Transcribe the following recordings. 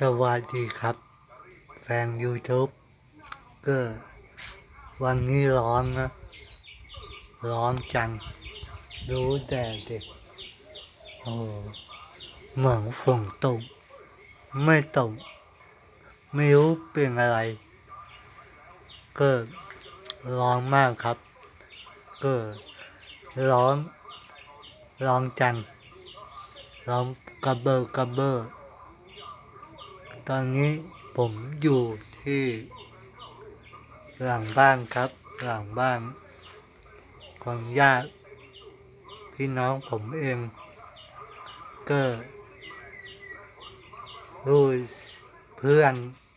สวัสดีครับ แฟน YouTube ก็วันนี้ร้อนนะ ร้อนจัง ดูแดดดิโอ้เหมือนฝนตก ไม่ตก ไม่รู้เป็นอะไร ก็ร้อนมากครับ ก็ร้อน ร้อนจังร้อนกระเบอร์กระเบอร์ ตอนนี้ผมอยู่ที่ หลังบ้านครับ หลังบ้านของญาติพี่น้องผมเองก็รู้เพื่อน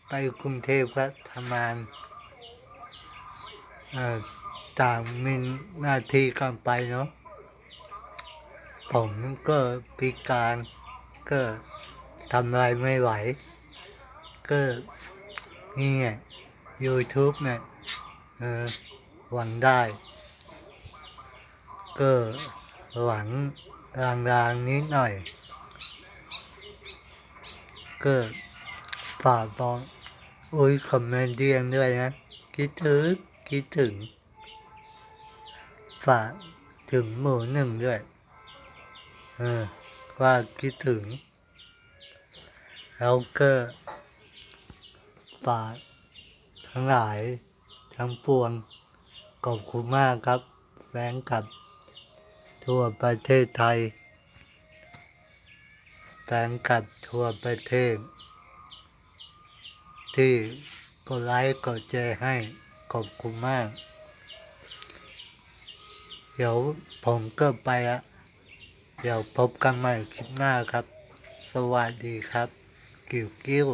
ไปกรุงเทพก็ทำงานต่างมีหน้าที่กันไปเนาะผมก็พิการก็ทำอะไรไม่ไหว ก็นี่ไง YouTube เนี่ยเออหวังได้ก็หวังรางๆนิดหน่อยก็ฝากบอกอุ้ยคอมเมนต์เดียนด้วยนะ คิดถึงคิดถึง ฝากถึงหมู่หนึ่งด้วย เออว่าคิดถึงแล้วก็ ฝากทั้งหลายทั้งปวงขอบคุณมากครับ แฟนคลับ ทั่วประเทศไทย แฟนคลับทั่วประเทศ ที่กดไลค์กดแชร์ให้ขอบคุณมาก เดี๋ยวผมก็ไปละเดี๋ยวพบกันใหม่คลิปหน้าครับ สวัสดีครับ กิ้วกิ้ว